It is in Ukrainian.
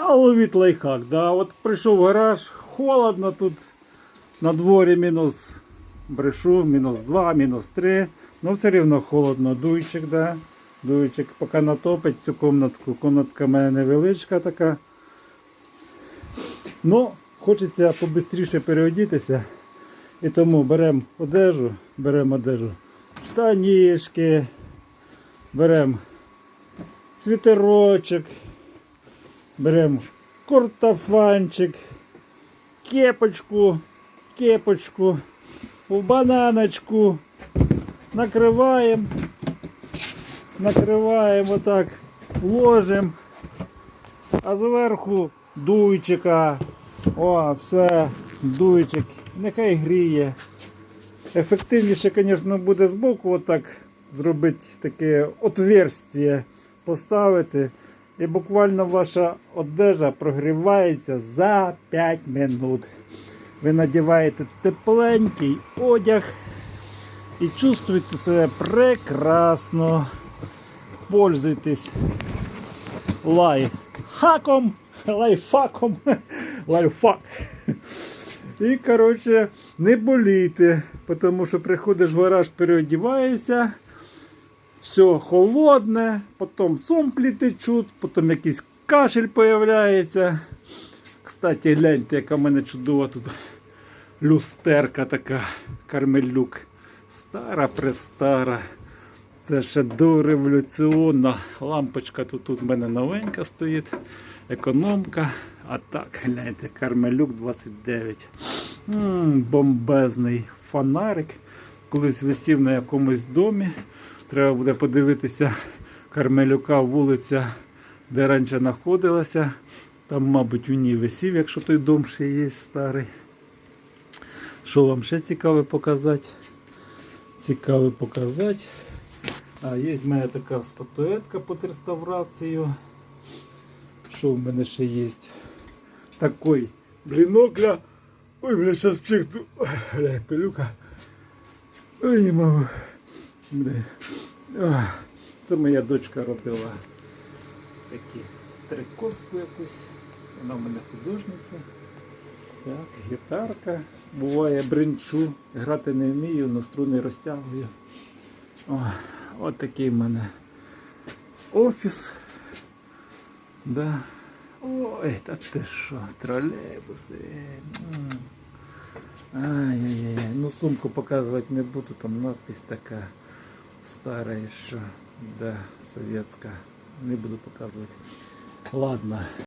А ловить лайфхак, да. От прийшов гараж, холодно тут. На дворі мінус брешу, мінус 2, мінус 3. Ну все рівно холодно. Дуйчик, да. Дуйчик поки натопить цю комнатку. Комнатка в мене невеличка така. Ну, хочеться побистріше переодітися. І тому беремо одежу, беремо одежу, штанішки, беремо світерочок, беремо кортофанчик, кепочку, кепочку, в бананочку, накриваємо, накриваємо отак, ложимо, а зверху дуйчика. О, все, дуйчик, нехай гріє. Ефективніше, звісно, буде збоку отак зробити таке отверстие, поставити. І буквально ваша одежа прогрівається за 5 минут. Ви надіваєте тепленький одяг і чувствуєте себе прекрасно. Пользуйтесь лайфхаком, лайфхаком, лайфхак. І, коротше, не болійте, тому що приходиш в гараж, переодіваєшся, все холодне, потім сомплі течуть, потім якийсь кашель появляється. Кстати, гляньте, яка в мене чудова тут люстерка така, кармелюк. Стара престара. Це ще дореволюціонна лампочка. Тут, тут в мене новенька стоїть, економка. А так, гляньте, кармелюк 29. М, бомбезний фонарик. Колись висів на якомусь домі. Треба буде подивитися Кармелюка вулиця, де раніше знаходилася. Там, мабуть, у ній висів, якщо той дом ще є старий. Що вам ще цікаве показати? Цікаве показати. А є в мене така статуетка під реставрацією. Що в мене ще є? Такий блінокля. Ой, бля, зараз пчихну. Ой, Бля, пилюка. Ой, можу. Бля. Це моя дочка робила такі стрикоску якусь. Вона в мене художниця. Так, гітарка. Буває бринчу. Грати не вмію, але струни розтягую. О, от такий в мене офіс. Да. Ой, та ти що, тролейбуси. Ай-яй-яй. Ну сумку показувати не буду, там надпись така стара, що да, совєтська. Не буду показувати. Ладно.